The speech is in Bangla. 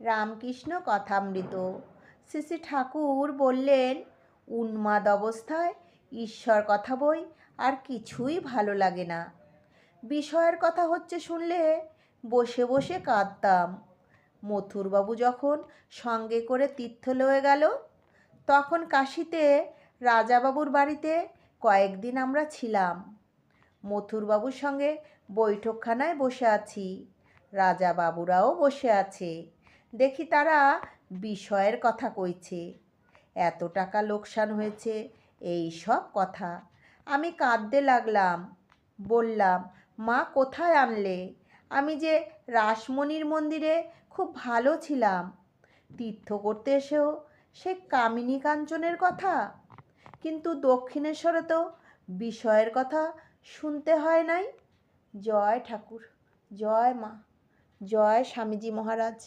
রামকৃষ্ণ কথামৃত। শ্রী ঠাকুর বললেন, উন্মাদ অবস্থায় ঈশ্বর কথা বই আর কিছুই ভালো লাগে না। বিষয়ের কথা হচ্ছে শুনলে বসে বসে কাঁদতাম। মথুরবাবু যখন সঙ্গে করে তীর্থ লয়ে গেল, তখন কাশিতে রাজাবাবুর বাড়িতে কয়েকদিন আমরা ছিলাম। মথুরবাবুর সঙ্গে বৈঠকখানায় বসে আছি, রাজাবাবুরাও বসে আছে। দেখি তারা বিষয়ের কথা কইছে। এত টাকা লোকসান হয়েছে, এই সব কথা। আমি কাঁদতে লাগলাম, বললাম, মা কোথায় আনলে? আমি যে রাসমণির মন্দিরে খুব ভালো ছিলাম। তীর্থ করতে এসেও সে কামিনী কাঞ্চনের কথা? কিন্তু দক্ষিণেশ্বরে তো বিষয়ের কথা শুনতে হয় নাই। জয় ঠাকুর, জয় মা, জয় স্বামীজি মহারাজ।